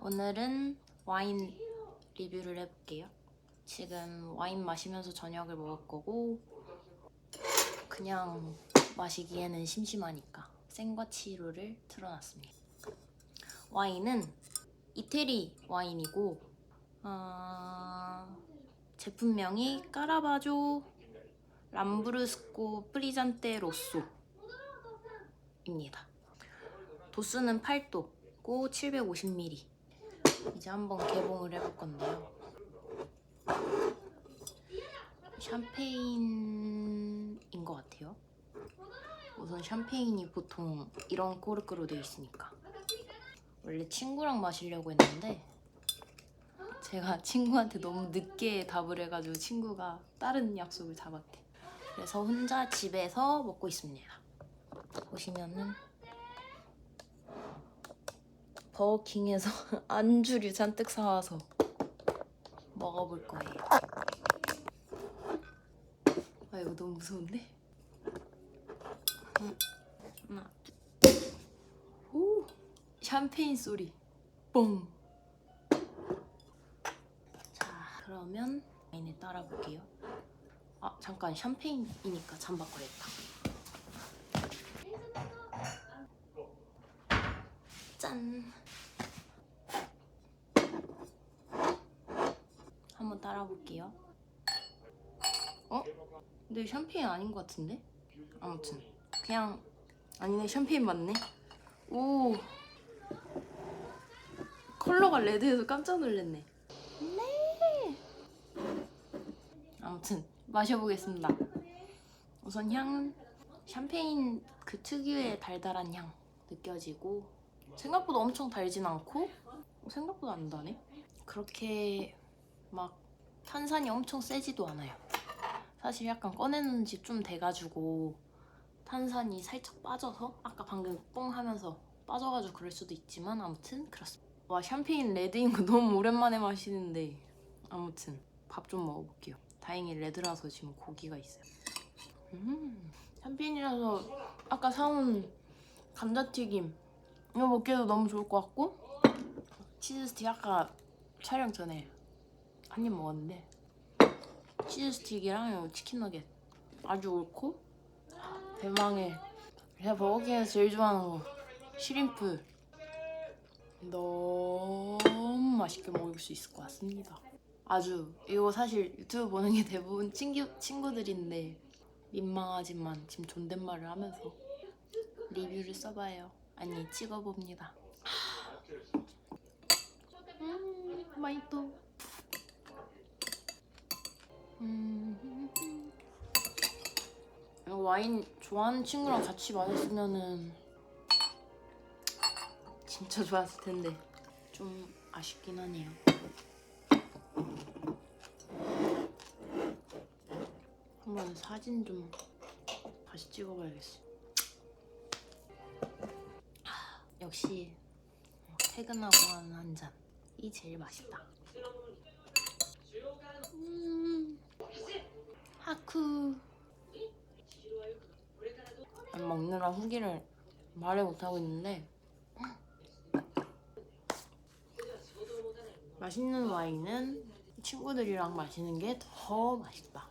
오늘은 와인 리뷰를 해볼게요. 지금 와인 마시면서 저녁을 먹을 거고 그냥 마시기에는 심심하니까 생과치로를 틀어놨습니다. 와인은 이태리 와인이고 어, 제품명이 까라바조 람브르스코 프리잔테 로쏘입니다. 도수는 8도고 750ml. 이제 한번 개봉을 해볼 건데요. 샴페인인 것 같아요. 우선 샴페인이 보통 이런 꼬르크로 되어 있으니까. 원래 친구랑 마시려고 했는데 제가 친구한테 너무 늦게 답을 해가지고 친구가 다른 약속을 잡았대. 그래서 혼자 집에서 먹고 있습니다. 보시면은 버거킹에서 안주류 잔뜩 사와서 먹어볼 거예요. 아 이거 너무 무서운데? 음, 하나, 둘. 오, 샴페인 소리. 뻥. 자, 그러면 와인을 따라 볼게요. 아, 잠깐 샴페인이니까 잠 바꿔야겠다. 짠. 한번 따라 볼게요. 어? 근데 샴페인 아닌 것 같은데? 아무튼 그냥 아니네 샴페인 맞네. 오. 컬러가 레드해서 깜짝 놀랐네. 네. 아무튼 마셔보겠습니다. 우선 향은 샴페인 그 특유의 달달한 향 느껴지고 생각보다 엄청 달진 않고 생각보다 안 다네. 그렇게 막 탄산이 엄청 세지도 않아요. 사실 약간 꺼내놓은 지좀 돼가지고 탄산이 살짝 빠져서 아까 방금 뽕 하면서 빠져가지고 그럴 수도 있지만 아무튼 그렇습니다. 와 샴페인 레드인 거 너무 오랜만에 마시는데 아무튼 밥 좀 먹어볼게요. 다행히 레드라서 지금 고기가 있어요. 음 샴페인이라서 아까 사온 감자튀김 이거 먹기도 너무 좋을 것 같고 치즈 스틱 아까 촬영 전에 한 입 먹었는데 치즈 스틱이랑 치킨 너겟 아주 옳고 대망의 제가 버거킹에서 제일 좋아하는 거 시림프 너무 맛있게 먹을 수 있을 것 같습니다. 아주 이거 사실 유튜브 보는 게 대부분 친구, 친구들인데 민망하지만 지금 존댓말을 하면서 리뷰를 써봐요. 아니 찍어봅니다. 음, 맛있어. 와인 좋아하는 친구랑 같이 마셨으면은 진짜 좋았을 텐데 좀 아쉽긴 하네요. 한번 사진 좀 다시 찍어봐야겠어. 아, 역시 퇴근하고 하는 한 잔 이 제일 맛있다. 음, 하쿠. 안 먹느라 후기를 말을 못하고 있는데 맛있는 와인은 친구들이랑 마시는 게 더 맛있다.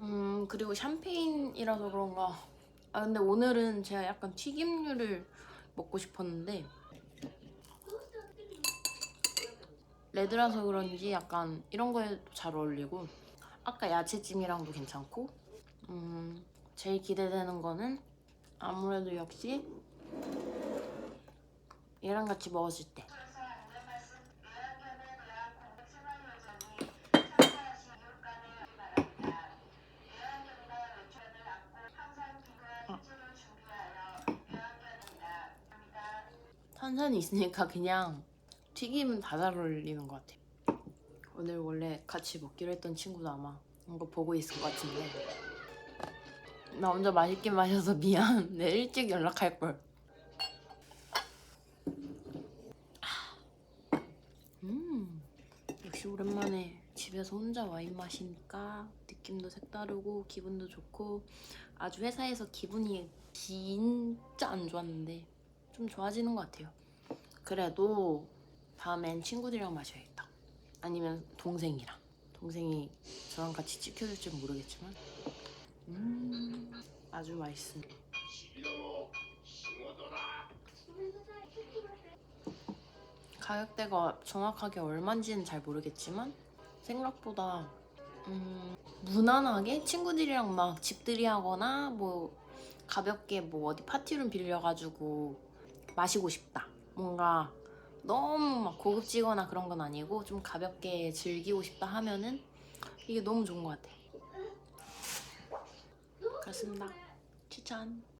음 그리고 샴페인이라서 그런가 아 근데 오늘은 제가 약간 튀김류를 먹고 싶었는데 레드라서 그런지 약간 이런 거에 잘 어울리고 아까 야채찜이랑도 괜찮고 음 제일 기대되는 거는 아무래도 역시 얘랑 같이 먹었을 때 탄산이 있으니까 그냥 튀김은 다 잘 어울리는 것 같아요. 오늘 원래 같이 먹기로 했던 친구도 아마 이거 보고 있을 것 같은데 나 혼자 맛있게 마셔서 미안. 내 일찍 연락할 걸. 음, 역시 오랜만에 집에서 혼자 와인 마시니까 느낌도 색다르고 기분도 좋고 아주 회사에서 기분이 진짜 안 좋았는데 좀 좋아지는 것 같아요. 그래도 다음엔 친구들이랑 마셔야겠다. 아니면 동생이랑. 동생이 저랑 같이 찍혀줄지 모르겠지만 음 아주 맛있습니다. 가격대가 정확하게 얼마인지는 잘 모르겠지만 생각보다 음, 무난하게 친구들이랑 막 집들이 하거나 뭐 가볍게 뭐 어디 파티룸 빌려가지고 마시고 싶다. 뭔가 너무 막 고급지거나 그런 건 아니고 좀 가볍게 즐기고 싶다 하면은 이게 너무 좋은 것 같아. 그렇습니다. 吃餐